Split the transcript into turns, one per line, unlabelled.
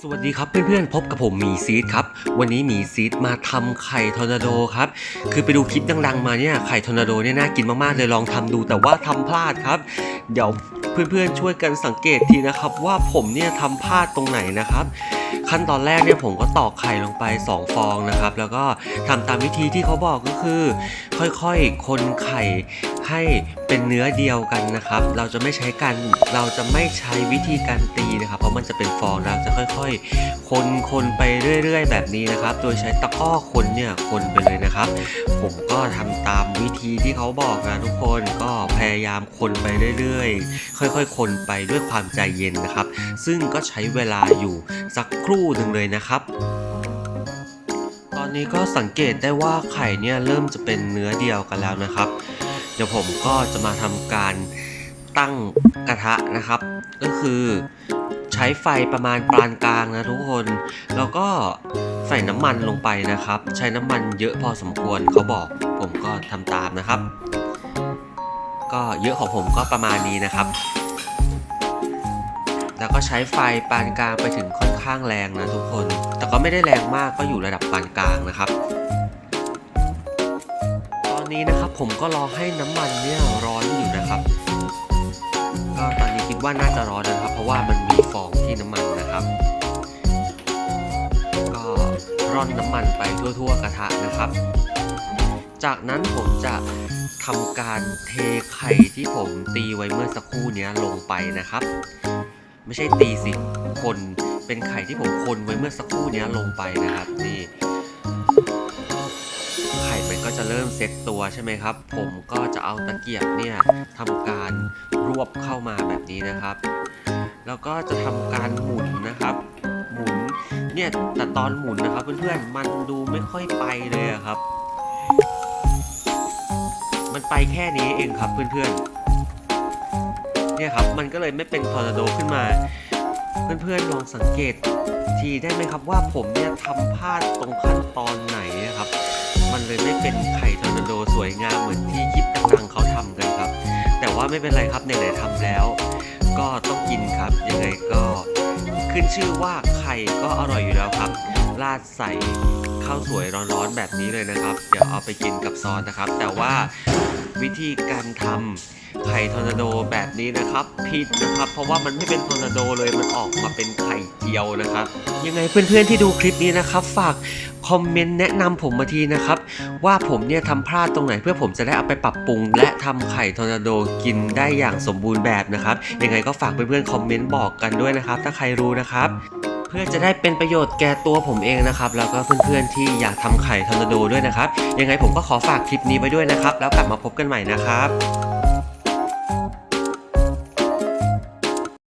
สวัสดีครับเพื่อนๆพบกับผมหมีซีดครับ วันนี้หมีซีดมาทำไข่ทอร์นาโดครับ คือไปดูคลิปดังๆมาเนี่ยไข่ทอร์นาโดเนี่ยน่ากินมากๆเลยลองทำดูแต่ว่าทำพลาดครับ เดี๋ยวเพื่อนๆช่วยกันสังเกตทีนะครับว่าผมเนี่ยทำพลาดตรงไหนนะครับ ขั้นตอนแรกเนี่ยผมก็ตอกไข่ลงไป 2 ฟองนะครับ แล้วก็ทำตามวิธีที่เขาบอกก็คือ ค่อยๆ คนไข่ ให้เป็นเนื้อเดียวกันนะครับ เราจะไม่ใช้การเราจะไม่ใช้วิธีการตีนะครับ เพราะมันจะเป็นฟองเราจะค่อยๆ คนคนไปเรื่อย ๆ แบบนี้นะครับ โดยใช้ตะก้อคนเนี่ยคนไปเลยนะครับ ผมก็ทำตามวิธีที่เขาบอกนะทุกคนก็พยายามคนไปเรื่อยๆ ค่อยๆ คนไปด้วยความใจเย็นนะครับ ซึ่งก็ใช้เวลาอยู่สักครู่หนึ่งเลยนะครับตอนนี้ก็สังเกตได้ว่าไข่เนี่ยเริ่มจะเป็นเนื้อเดียวกันแล้วนะครับ เดี๋ยวผมก็จะมาทำการตั้งกระทะนะครับ ก็คือใช้ไฟประมาณปานกลางนะทุกคน แล้วก็ใส่น้ำมันลงไปนะครับ ใช้น้ำมันเยอะพอสมควรเขาบอก ผมก็ทำตามนะครับ ก็เยอะของผมก็ประมาณนี้นะครับ แล้วก็ใช้ไฟปานกลางไปถึงค่อนข้างแรงนะทุกคน แต่ก็ไม่ได้แรงมากก็อยู่ระดับปานกลางนะครับ อนนี้นะครับผมก็รอให้น้ำมันเนี่ยร้อนอยู่นะครับ ก็ตอนนี้คิดว่าน่าจะร้อนนะครับ เพราะว่ามันมีฟองที่น้ำมันนะครับ ก็ร่อนน้ำมันไปทั่วๆกระทะนะครับ จากนั้นผมจะทำการเทไข่ที่ผมตีไว้เมื่อสักครู่เนี้ยลงไปนะครับ ไม่ใช่ตีสิคนเป็นไข่ที่ผมคนไว้เมื่อสักครู่เนี้ยลงไปนะครับนี่ ริ่มเซ็ตตัวใช่ไหมครับ ผมก็จะเอาตะเกียบเนี่ยทำการรวบเข้ามาแบบนี้นะครับ แล้วก็จะทำการหมุนนะครับ หมุนเนี่ยแต่ตอนหมุนนะครับ เพื่อนๆมันดูไม่ค่อยไปเลยครับ มันไปแค่นี้เองครับเพื่อนๆเนี่ยครับมันก็เลยไม่เป็นทอร์นาโดขึ้นมา เพื่อนๆลองสังเกตทีได้ไหมครับว่าผมเนี่ยทำพลาดตรงขั้นตอนไหนนะครับ มันเลยไม่เป็นไข่ทอร์นาโดสวยงามเหมือนที่คลิปดังๆเขาทำกันครับ แต่ว่าไม่เป็นไรครับไหนๆทำแล้ว ก็ต้องกินครับยังไงก็ขึ้นชื่อว่าไข่ก็อร่อยอยู่แล้วครับ ราดใส่ข้าวสวยร้อนๆแบบนี้เลยนะครับ เดี๋ยวเอาไปกินกับซอสนะครับ แต่ว่า วิธีการทำไข่ทอร์นาโดแบบนี้นะครับผิดนะครับ เพราะว่ามันไม่เป็นทอร์นาโดเลยมันออกมาเป็นไข่เจียวนะครับ ยังไงเพื่อนๆที่ดูคลิปนี้นะครับ ฝากคอมเมนต์แนะนำผมมาทีนะครับ ว่าผมเนี่ยทำพลาดตรงไหนเพื่อผมจะได้เอาไปปรับปรุง และทำไข่ทอร์นาโดกินได้อย่างสมบูรณ์แบบนะครับยังไงก็ฝากเพื่อนๆคอมเมนต์บอกกันด้วยนะครับ ถ้าใครรู้นะครับ พื่อจะได้เป็นประโยชน์แก่ตัวผมเองนะครับ แล้วก็เพื่อนๆที่อยากทำไข่ทอร์นาโดด้วยนะครับ ยังไงผมก็ขอฝากคลิปนี้ไว้ด้วยนะครับ แล้วกลับมาพบกันใหม่นะครับ